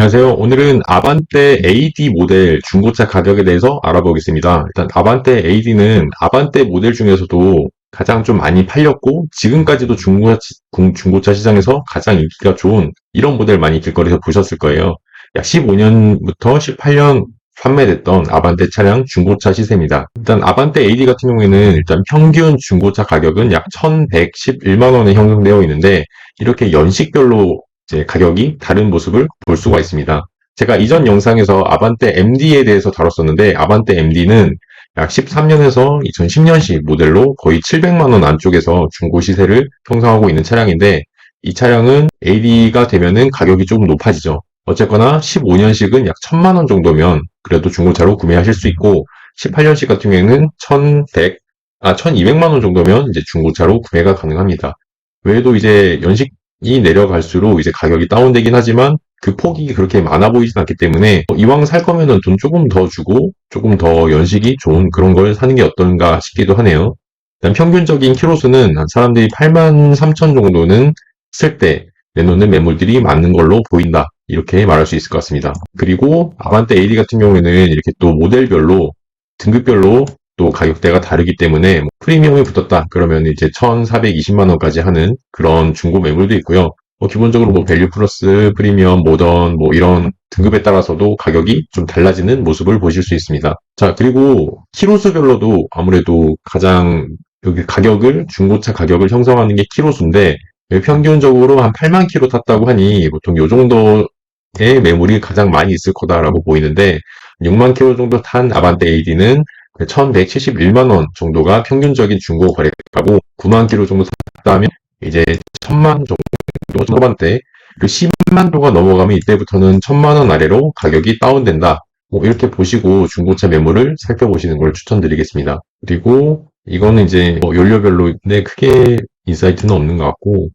안녕하세요. 오늘은 아반떼 AD 모델 중고차 가격에 대해서 알아보겠습니다. 일단 아반떼 AD는 아반떼 모델 중에서도 가장 좀 많이 팔렸고 지금까지도 중고차, 중- 중고차 시장에서 가장 인기가 좋은 이런 모델 많이 길거리에서 보셨을 거예요. 약 15년부터 18년 판매됐던 아반떼 차량 중고차 시세입니다. 일단 아반떼 AD 같은 경우에는 일단 평균 중고차 가격은 약 1111만 원에 형성되어 있는데 이렇게 연식별로 이제 가격이 다른 모습을 볼 수가 있습니다. 제가 이전 영상에서 아반떼 MD에 대해서 다뤘었는데 아반떼 MD는 약 13년에서 2010년식 모델로 거의 700만 원 안쪽에서 중고 시세를 형성하고 있는 차량인데 이 차량은 AD가 되면은 가격이 조금 높아지죠. 어쨌거나 15년식은 약 1000만 원 정도면 그래도 중고차로 구매하실 수 있고 18년식 같은 경우에는 1100, 아 1200만 원 정도면 이제 중고차로 구매가 가능합니다. 외에도 이제 연식 이 내려갈수록 이제 가격이 다운되긴 하지만 그 폭이 그렇게 많아 보이진 않기 때문에 어, 이왕 살 거면은 돈 조금 더 주고 조금 더 연식이 좋은 그런 걸 사는 게 어떤가 싶기도 하네요. 일단 평균적인 키로수는 한 사람들이 8만 3천 정도는 쓸 때 내놓는 매물들이 많은 걸로 보인다. 이렇게 말할 수 있을 것 같습니다. 그리고 아반떼 AD 같은 경우에는 이렇게 또 모델별로 등급별로 또 가격대가 다르기 때문에 뭐 프리미엄이 붙었다 그러면 이제 1,420만 원까지 하는 그런 중고 매물도 있고요. 뭐 기본적으로 뭐 밸류 플러스, 프리미엄, 모던 뭐 이런 등급에 따라서도 가격이 좀 달라지는 모습을 보실 수 있습니다. 자, 그리고 키로수별로도 아무래도 가장 여기 가격을 중고차 가격을 형성하는 게 키로수인데 평균적으로 한 8만 키로 탔다고 하니 보통 요 정도의 매물이 가장 많이 있을 거다라고 보이는데 6만 키로 정도 탄 아반떼 AD는 1171만 원 정도가 평균적인 중고 거래가고 9만 킬로 정도 샀다면 이제 1000만 정도 초반대 그 10만 도가 넘어가면 이때부터는 1000만 원 아래로 가격이 다운된다. 뭐 이렇게 보시고 중고차 매물을 살펴보시는 걸 추천드리겠습니다. 그리고 이거는 이제 뭐 연료별로인데 크게 인사이트는 없는 것 같고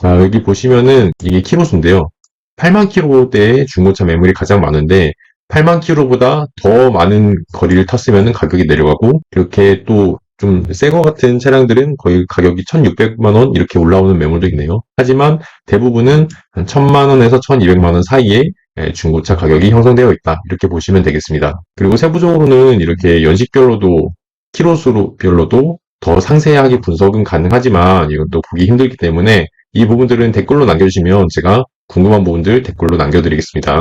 자 여기 보시면은 이게 키로수인데요. 8만 킬로대의 중고차 매물이 가장 많은데 8만 킬로보다 더 많은 거리를 탔으면 가격이 내려가고 이렇게 또 좀 새 거 같은 차량들은 거의 가격이 1,600만 원 이렇게 올라오는 매물도 있네요. 하지만 대부분은 한 1,000만 원에서 1,200만 원 사이에 예, 중고차 가격이 형성되어 있다. 이렇게 보시면 되겠습니다. 그리고 세부적으로는 이렇게 연식별로도 키로수별로도 더 상세하게 분석은 가능하지만 이건 또 보기 힘들기 때문에 이 부분들은 댓글로 남겨주시면 제가 궁금한 부분들 댓글로 남겨드리겠습니다.